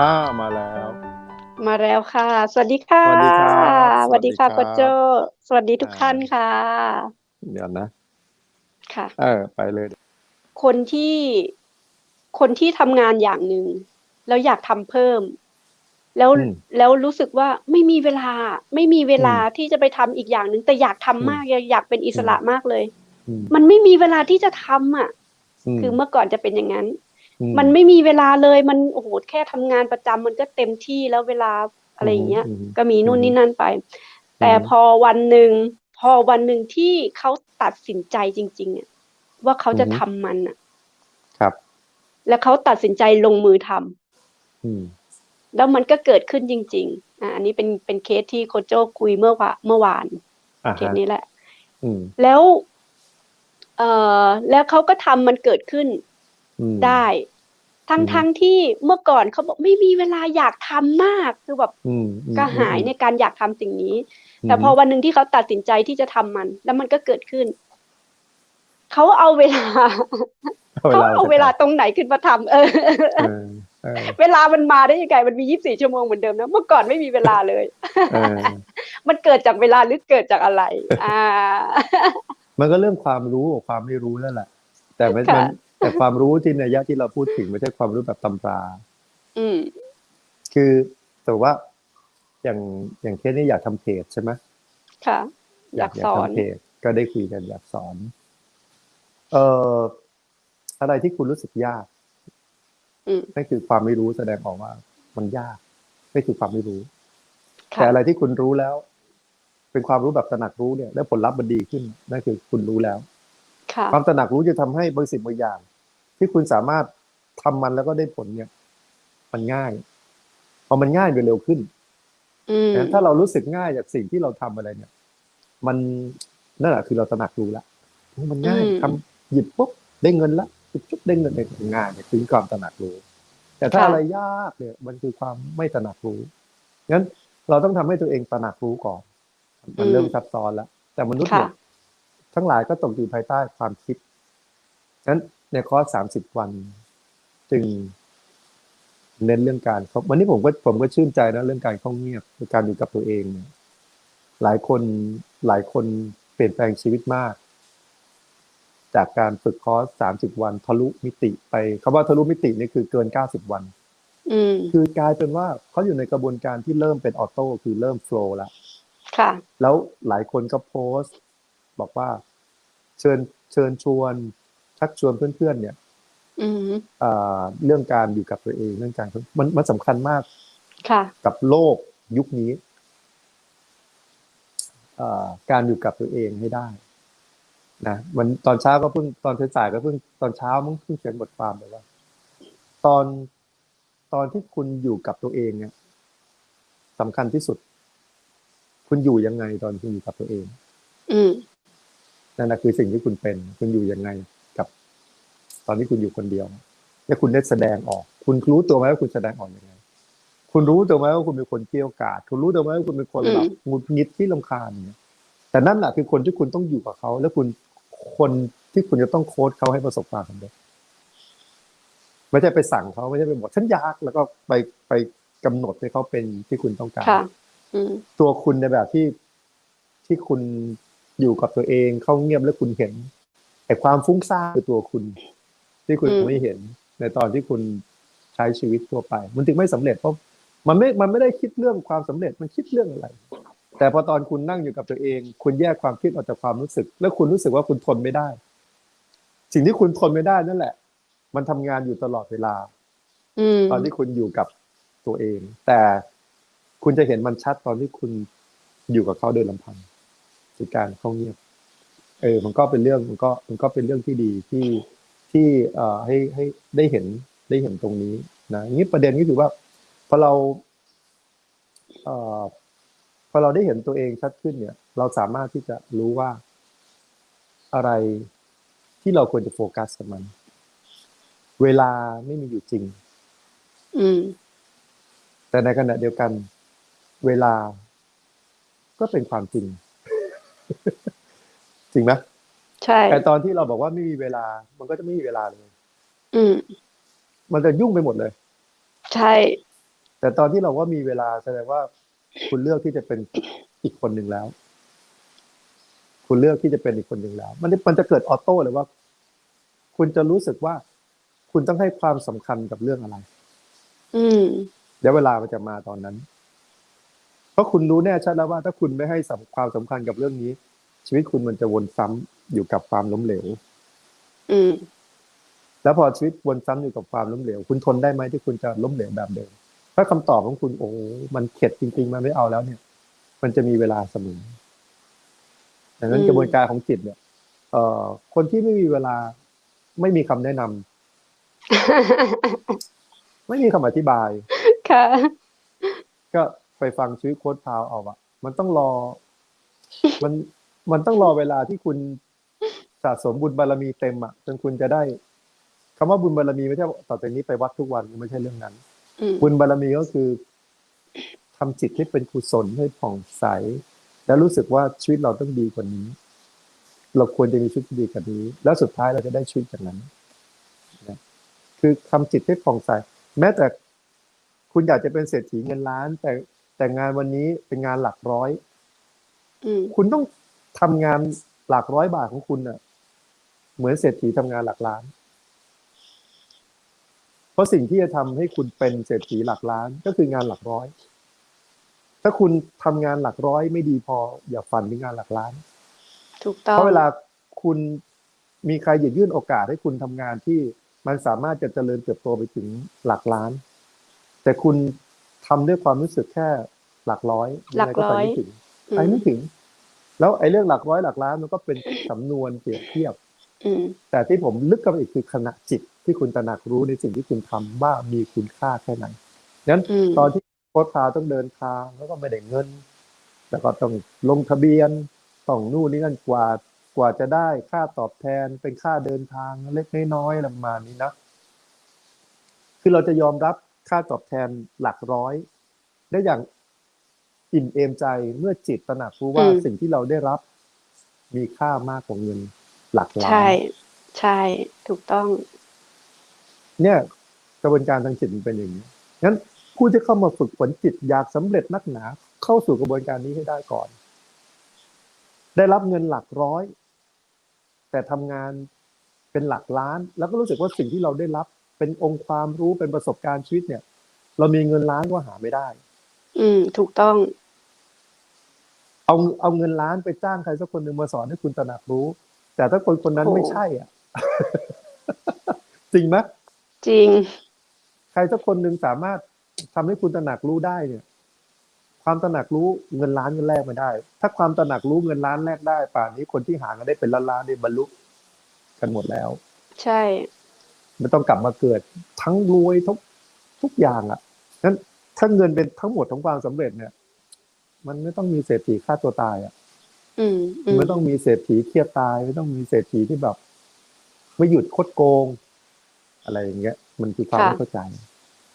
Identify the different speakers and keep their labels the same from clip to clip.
Speaker 1: อ้าวมาแล้ว
Speaker 2: มาแล้วค่ะ สวัสดีค่ะ
Speaker 1: สวัสดีครับ
Speaker 2: สวัสดีค่ะ
Speaker 1: สวัสดีครับ
Speaker 2: โกโจสวัสดีทุก
Speaker 1: อ่า
Speaker 2: ท่านค่ะ
Speaker 1: เดี๋ยวนะ
Speaker 2: ค่ะ
Speaker 1: เออ ไปเลย
Speaker 2: คนที่ คนที่ทำงานอย่างหนึ่งแล้วอยากทำเพิ่ม แล้ว
Speaker 1: อืม
Speaker 2: แล้วรู้สึกว่าไม่มีเวลา ไม่มีเวลา
Speaker 1: อืม
Speaker 2: ที่จะไปทำอีกอย่างหนึ่งแต่อยากทำ
Speaker 1: อืม
Speaker 2: มากอยากอยากเป็นอิสระมากเลย
Speaker 1: อืม
Speaker 2: มันไม่มีเวลาที่จะทำอะ
Speaker 1: ม
Speaker 2: คือเมื่อก่อนจะเป็นอย่างนั้น
Speaker 1: อื
Speaker 2: มันไม่มีเวลาเลยมันโอ้โหแค่ทำงานประจำมันก็เต็มที่แล้วเวลาอะไรอย่างเงี้ย
Speaker 1: ม
Speaker 2: ก็มีนู่น
Speaker 1: อืม
Speaker 2: นี่นั่นไป แต่
Speaker 1: อืม
Speaker 2: พอวันหนึ่งพอวันหนึ่งที่เขาตัดสินใจจริงๆอะว่าเขาจะ
Speaker 1: อือฮึ
Speaker 2: ทำมันอะ
Speaker 1: ครับ
Speaker 2: แล้วเขาตัดสินใจลงมือทำ
Speaker 1: อืม
Speaker 2: แล้วมันก็เกิดขึ้นจริง ๆ อะอันนี้เป็นเป็นเคสที่โคชโจคุยเมื่อวาเมื่อวาน
Speaker 1: อ่า
Speaker 2: เค
Speaker 1: ฮะ
Speaker 2: สนี้แหละ
Speaker 1: อืม
Speaker 2: แล้ว เอ่อแล้วเขาก็ทำมันเกิดขึ้น
Speaker 1: อืม
Speaker 2: ได้ ทั้ง
Speaker 1: อือฮึ
Speaker 2: ทั้งที่เมื่อก่อนเขาบอกไม่มีเวลาอยากทำมากคือแบบ
Speaker 1: อืมอืม
Speaker 2: กระหาย
Speaker 1: อืม
Speaker 2: ในการอยากทำสิ่งนี้
Speaker 1: ม
Speaker 2: แต่พอวันหนึ่งที่เขาตัดสินใจที่จะทำมัน แล้วมันก็เกิดขึ้นเขาเอาเวลาเขาเอาเวลาตรงไหนขึ้นมาทำเออ
Speaker 1: เออเออ
Speaker 2: เวลามันมาได้ยังไง มันมียี่สิบสี่ชั่วโมงเหมือนเดิมนะ เมื่อก่อนไม่มีเวลาเลย
Speaker 1: เออ
Speaker 2: มันเกิดจากเวลาหรือเกิดจากอะไร อ่า
Speaker 1: มันก็เรื่องความรู้กับความไม่รู้นั่นแหละ แต่ไม่
Speaker 2: ค่ะ
Speaker 1: มัน แต่ความรู้ที่ในยยะที่เราพูดถึงไม่ใช่ความรู้แบบตำรา
Speaker 2: อืม
Speaker 1: คือแต่ว่าอย่างอย่างเคสนี้อยากทำเพจใช่ไหม
Speaker 2: ค่ะ อยากสอน
Speaker 1: ทำเพจก็ได้คุยกันอยากสอน เอ่ออะไรที่คุณรู้สึกยาก
Speaker 2: อืม
Speaker 1: นั่นคือความไม่รู้แสดงออกว่า มันยากนั่นคือความไม่รู้
Speaker 2: ค่ะ
Speaker 1: แต่อะไรที่คุณรู้แล้ว เป็นความรู้แบบตระหนักรู้เนี่ย แล้วผลลัพธ์มันดีขึ้นนั่นคือคุณรู้แล้ว
Speaker 2: ค่ะ
Speaker 1: ความตระหนักรู้จะทำให้บางสิ่งบางอย่าง ที่คุณสามารถทำมันแล้วก็ได้ผลเนี่ย มันง่าย พอมันง่ายมันเร็วขึ้น
Speaker 2: อืม
Speaker 1: นะถ้าเรารู้สึกง่ายจากสิ่งที่เราทำอะไรเนี่ย มันนั่นแหละคือเราตระหนักรู้ละมันง่าย
Speaker 2: อืม
Speaker 1: ทำหยิบปุ๊บได้เงินละจุ๊บได้เงินเลยง่ายเนี่ยคือความตระหนักรู้ แต่ถ้าอะไรยากเนี่ย มันคือความไม่ตระหนักรู้งั้นเราต้องทำให้ตัวเองตระหนักรู้ก่อน มันเริ่มซับซ้อนแล้วแต่มนุษย์เนี่ย
Speaker 2: ค่ะ
Speaker 1: ทั้งหลายก็ตกอยู่ภายใต้ความคิดงั้นในคอร์สสามสิบวันจึงเน้นเรื่องการเขาวันนี้ผมก็ผมก็ชื่นใจนะเรื่องการเข้าเงียบคือการอยู่กับตัวเองเนี่ยหลายคนหลายคนเปลี่ยนแปลงชีวิตมาก จากการฝึกคอร์สสามสิบวันทะลุมิติไปคำว่าทะลุมิตินี่คือเกินเก้าสิบวัน
Speaker 2: อืม
Speaker 1: คือกลายเป็นว่าเขาอยู่ในกระบวนการที่เริ่มเป็นออโต้คือเริ่มโฟล์แล้ว
Speaker 2: ค่ะ
Speaker 1: แล้วหลายคนก็โพสต์ บอกว่า เชิญเชิญชวนชักชวนเพื่อนๆ เนี่ย
Speaker 2: อืม
Speaker 1: เอ่อเรื่องการอยู่กับตัวเองเรื่องการมันมันสำคัญมาก
Speaker 2: ค่ะ
Speaker 1: กับโลกยุคนี้เอ่อการอยู่กับตัวเองให้ได้นะมันตอนเช้าก็เพิ่งตอนสายๆก็เพิ่งตอนเช้ามึงเพิ่งเขียนบทความไปว่า ตอนตอนที่คุณอยู่กับตัวเองเนี่ยสำคัญที่สุด คุณอยู่ยังไงตอนคุณอยู่กับตัวเอง
Speaker 2: อืม
Speaker 1: นั่นแหะคือสิ่งที่คุณเป็น คุณอยู่ยังไงกับ ตอนที่คุณอยู่คนเดียวแล้วคุณได้แสดงออก คุณรู้ตัวไหมว่าคุณแสดงออกยังไง คุณรู้ตัวไหมว่าคุณเป็นคนเกรี้ยวกราดคุณรู้ตัวไหมว่าคุณเป็นคนแบบ
Speaker 2: อืม
Speaker 1: หงุดหงิดที่ลำคาญเนี่ยแต่นั่นแหละคือคนที่คุณต้องอยู่กับเขา แล้วคุณคนที่คุณจะต้องโค้ชเขาให้ประสบความสำเร็จไม่ใช่ไปสั่งเขาไม่ใช่ไปบอกฉันอยากแล้วก็ไปไปกำหนดให้เขาเป็นที่คุณต้องการ
Speaker 2: ค่ะอืม
Speaker 1: ตัวคุณในแบบที่ที่คุณ อยู่กับตัวเองเข้าเงียบแล้วคุณเห็นไอ้ความฟุ้งซ่านคือตัวคุณ ที่คุณ
Speaker 2: อืม
Speaker 1: ไม่เห็นในตอนที่คุณใช้ชีวิตทั่วไป มันถึงไม่สำเร็จเพราะมันไม่มันไม่ได้คิดเรื่องความสำเร็จมันคิดเรื่องอะไร แต่พอตอนคุณนั่งอยู่กับตัวเอง คุณแยกความคิดออกจากความรู้สึก แล้วคุณรู้สึกว่าคุณทนไม่ได้ สิ่งที่คุณทนไม่ได้นั่นแหละ มันทำงานอยู่ตลอดเวลา
Speaker 2: อืม
Speaker 1: ตอนที่คุณอยู่กับตัวเอง แต่คุณจะเห็นมันชัดตอนที่คุณอยู่กับเขาโดยลำพัง คือการเข้าเงียบ เออ มันก็เป็นเรื่องมันก็มันก็เป็นเรื่องที่ดีที่ที่เอ่อให้ให้ได้เห็นได้เห็นตรงนี้นะนี้ประเด็นก็คือว่าพอเราเอ่อพอเราได้เห็นตัวเองชัดขึ้นเนี่ย เราสามารถที่จะรู้ว่าอะไรที่เราควรจะโฟกัสกับมัน เวลาไม่มีอยู่จริง
Speaker 2: อืม
Speaker 1: แต่ในขณะเดียวกัน เวลาก็เป็นความจริง จริงไหม
Speaker 2: ใช่
Speaker 1: แต่ตอนที่เราบอกว่าไม่มีเวลา มันก็จะไม่มีเวลาเลย
Speaker 2: อืม
Speaker 1: มันจะยุ่งไปหมดเลย
Speaker 2: ใช่
Speaker 1: แต่ตอนที่เราว่ามีเวลาแสดงว่า คุณเลือกที่จะเป็นอีกคนหนึ่งแล้ว คุณเลือกที่จะเป็นอีกคนหนึ่งแล้ว มันมันจะเกิดออโต้เลยว่า คุณจะรู้สึกว่า คุณต้องให้ความสำคัญกับเรื่องอะไร
Speaker 2: อืม
Speaker 1: เดี๋ยวเวลามันจะมาตอนนั้น เพราะคุณรู้แน่ชัดแล้วว่าถ้าคุณไม่ให้สำความสำคัญกับเรื่องนี้ ชีวิตคุณมันจะวนซ้ำอยู่กับความล้มเหลว
Speaker 2: อืม
Speaker 1: แล้วพอชีวิตวนซ้ำอยู่กับความล้มเหลว คุณทนได้ไหมที่คุณจะล้มเหลวแบบเดิมถ้าคำตอบของคุณโอ้มันเข็ดจริง ๆ มันไม่เอาแล้วเนี่ย มันจะมีเวลาเสมอดังนั้น
Speaker 2: อืม
Speaker 1: กระบวนการของจิตเนี่ยเอ่อคนที่ไม่มีเวลาไม่มีคำแนะนำไม่มีคำอธิบาย
Speaker 2: ค่ะ
Speaker 1: ก็ ไปฟังชีวิตโค้ดพาวเอาอะมันต้องรอ มันมันต้องรอเวลาที่คุณสะสมบุญบารมีเต็มอะจนคุณจะได้คำว่าบุญบารมีไม่ใช่ว่าต่อจากนี้ไปวัดทุกวันไม่ใช่เรื่องนั้น
Speaker 2: อืม
Speaker 1: บุญบารมีก็คือทำจิตให้เป็นกุศลให้ผ่องใส แล้วรู้สึกว่าชีวิตเราต้องดีกว่านี้ เราควรจะมีชีวิตที่ดีกว่านี้ แล้วสุดท้ายเราจะได้ชีวิตอย่างนั้นนะคือทำจิตให้ผ่องใส แม้แต่คุณอยากจะเป็นเศรษฐีเงินล้าน แต่ แต่งานวันนี้เป็นงานหลักร้อย
Speaker 2: อืม
Speaker 1: คุณต้องทำงานหลักร้อยบาทของคุณน่ะ เหมือนเศรษฐีทำงานหลักล้าน เพราะสิ่งที่จะทำให้คุณเป็นเศรษฐีหลักล้าน ก็คืองานหลักร้อย ถ้าคุณทำงานหลักร้อยไม่ดีพอ อย่าฝันถึงงานหลักล้าน
Speaker 2: ถูกต้อ
Speaker 1: เพ
Speaker 2: ง
Speaker 1: ราะเวลาคุณมีใครหยิบยื่นโอกาสให้คุณทำงานที่มันสามารถจะเจริญเติบโตไปถึงหลักล้าน แต่คุณ ทำด้วยความรู้สึกแค่หลักร้อย
Speaker 2: หลักร้อย
Speaker 1: งไไปไม่ถึง
Speaker 2: อื
Speaker 1: ไป
Speaker 2: ม
Speaker 1: ไม่ถึง แล้วไอ้เรื่องหลักร้อยหลักล้านมันก็เป็นสำนวนเปรียบเทียบ
Speaker 2: อืม
Speaker 1: แต่ที่ผมลึกเข้าไปอีกคือขณะจิตที่คุณตระหนักรู้ในสิ่งที่คุณทำว่ามีคุณค่าแค่ไหนนั้น
Speaker 2: อืม
Speaker 1: ตอนที่โค้ชพาต้องเดินทางแล้วก็ไม่ได้เงิน แล้วก็ต้องลงทะเบียนต้องนู่นนี่นั่นกว่ากว่าจะได้ค่าตอบแทนเป็นค่าเดินทางเล็กน้อยๆอะไรประมาณนี้นะคือเราจะยอมรับ ค่าตอบแทนหลักร้อย ได้อย่างอิ่มเอมใจเมื่อจิตตระหนักรู้ว่า
Speaker 2: อืม
Speaker 1: สิ่งที่เราได้รับ มีค่ามากกว่าเงินหลักล้าน
Speaker 2: ใช่ ใช่ถูกต้อง
Speaker 1: เนี่ยกระบวนการทางจิตมันเป็นอย่างนี้งั้นผู้ที่เข้ามาฝึกฝนจิตอยากสำเร็จนักหนา เข้าสู่กระบวนการนี้ให้ได้ก่อน ได้รับเงินหลักร้อย แต่ทำงานเป็นหลักล้าน แล้วก็รู้สึกว่าสิ่งที่เราได้รับ เป็นองค์ความรู้เป็นประสบการณ์ชีวิตเนี่ย เรามีเงินล้านก็หาไม่ได้
Speaker 2: อืม ถูกต้อง
Speaker 1: เอาเอาเงินล้านไปจ้างใครสักคนหนึ่งมาสอนให้คุณตระหนักรู้ แต่ถ้าคนคนนั้น
Speaker 2: โอ้
Speaker 1: ไม่ใช่ อะ จริงไหม
Speaker 2: จริง
Speaker 1: ใครสักคนหนึ่งสามารถทำให้คุณตระหนักรู้ได้เนี่ย ความตระหนักรู้เงินล้านเงินแรกไม่ได้ ถ้าความตระหนักรู้เงินล้านแรกได้ ป่านนี้คนที่หากันได้เป็นล้านล้านๆได้บรรลุกันหมดแล้ว
Speaker 2: ใช่
Speaker 1: ไม่ต้องกลับมาเกิดทั้งรวยทุกทุกอย่างอะนั้นถ้าเงินเป็นทั้งหมดของความสำเร็จเนี่ย มันไม่ต้องมีเศรษฐีฆ่าตัวตายอะ
Speaker 2: อืมอืม
Speaker 1: ไม่ต้องมีเศรษฐีเครียดตาย ไม่ต้องมีเศรษฐีที่แบบ ไม่หยุดคดโกง อะไรอย่างเงี้ย มันคือความ
Speaker 2: ค่ะ
Speaker 1: ไม่เข้าใจ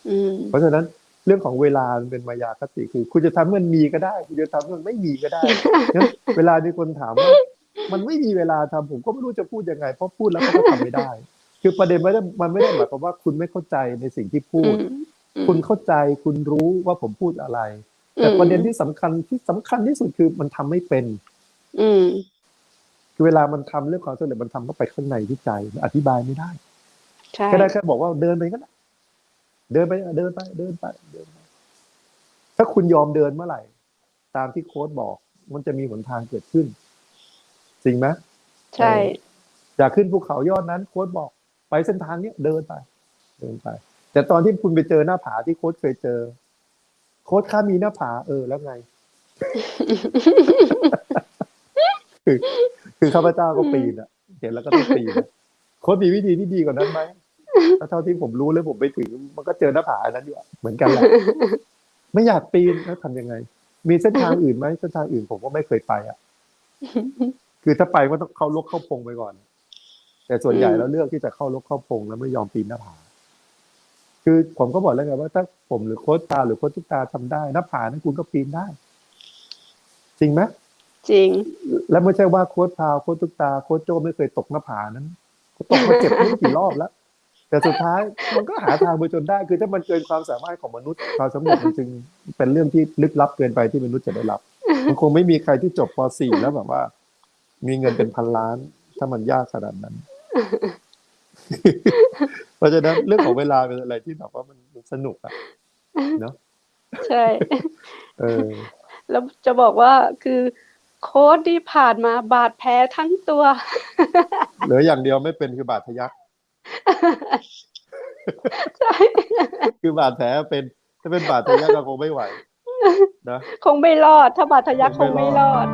Speaker 2: อืม
Speaker 1: เพราะฉะนั้นเรื่องของเวลามันเป็นมายาคติคือ คุณจะทำให้มันมีก็ได้ คุณจะทำให้มันไม่มีก็ได้งั้นเวลามีคนถามว่ามันไม่มีเวลาทำผมก็ไม่รู้จะพูดยังไง เพราะพูดแล้วก็ทำไม่ได้ คือประเด็นไม่ได้มันไม่ได้หมายความว่าคุณไม่เข้าใจในสิ่งที่พู
Speaker 2: อื
Speaker 1: ด
Speaker 2: มอืม
Speaker 1: คุณเข้าใจคุณรู้ว่าผมพูดอะไร แต่ประเด็นที่สำคัญที่สำคัญที่สุดคือมันทำไม่เป็น
Speaker 2: อืม
Speaker 1: คือเวลามันทำเรื่องความสำเร็จมันทำเข้าไปข้างในที่ใจมันอธิบายไม่ได้
Speaker 2: ใช่
Speaker 1: ก็ได้แค่บอกว่าเดินไปก็ได้เดินไปเดินไปเดินไปเดินไปถ้าคุณยอมเดินเมื่อไหร่ ตามที่โค้ดบอก มันจะมีหนทางเกิดขึ้นจริงไหม
Speaker 2: ใช่
Speaker 1: อยากขึ้นภูเขายอดนั้นโค้ดบอก ไปเส้นทางเนี้ยเดินไป เดินไป แต่ตอนที่คุณไปเจอหน้าผาที่โค้ดเคยเจอ โค้ดข้ามีหน้าผาเออแล้วไง คือคือข้าพเจ้าก็ปีนอะเห็นแล้วก็ต้องปีนอะโค้ดมีวิธีที่ดีกว่านั้นไหมถ้าเท่าที่ผมรู้แล้วผมไปถึง มันก็เจอหน้าผาอันนั้นอยู่อะเหมือนกันแหละไม่อยากปีนแล้วทำยังไง มีเส้นทางอื่นไหมเส้นทางอื่นผมก็ไม่เคยไปอะ คือถ้าไปก็ต้องเข้าลกเข้าพงไปก่อน แต่ส่วนใหญ่
Speaker 2: อืม
Speaker 1: เราเลือกที่จะเข้าลกเข้าพงแล้วไม่ยอมปีนหน้าผา คือผมก็บอกแล้วไงว่าถ้าผมหรือโค้ชตาหรือโค้ชทุกตาทำได้หน้าผานั้นคุณก็ปีนได้ จริงไหม
Speaker 2: จริง
Speaker 1: แล้วไม่ใช่ว่าโค้ชพาวโค้ชทุกตาโค้ชโจไม่เคยตกหน้าผานั้นเขาตกมาเจ็บไม่รู้กี่รอบแล้ว แต่สุดท้ายมันก็หาทางไปจนได้ คือถ้ามันเกินความสามารถของมนุษย์ความสำเร็จมันจึงเป็นเรื่องที่ลึกลับเกินไปที่มนุษย์จะได้รับ มันคงไม่มีใครที่จบป .4 แล้วแบบว่า มีเงินเป็นพันล้าน ถ้ามันยากขนาดนั้น เพราะฉะนั้นเรื่องของเวลาเป็นอะไรที่แบบว่ามันสนุกอะเนาะ
Speaker 2: ใช่
Speaker 1: เออ
Speaker 2: แล้วจะบอกว่าคือโค้ดที่ผ่านมาบาดแผลทั้งตัว
Speaker 1: เหลืออย่างเดียวไม่เป็นคือบาดทะยัก
Speaker 2: ใช่
Speaker 1: คือบาดแผลเป็นถ้าเป็นบาดทะยักก็คงไม่ไหวนะ
Speaker 2: คงไม่รอด ถ้าบาดทะยักคงไม่รอด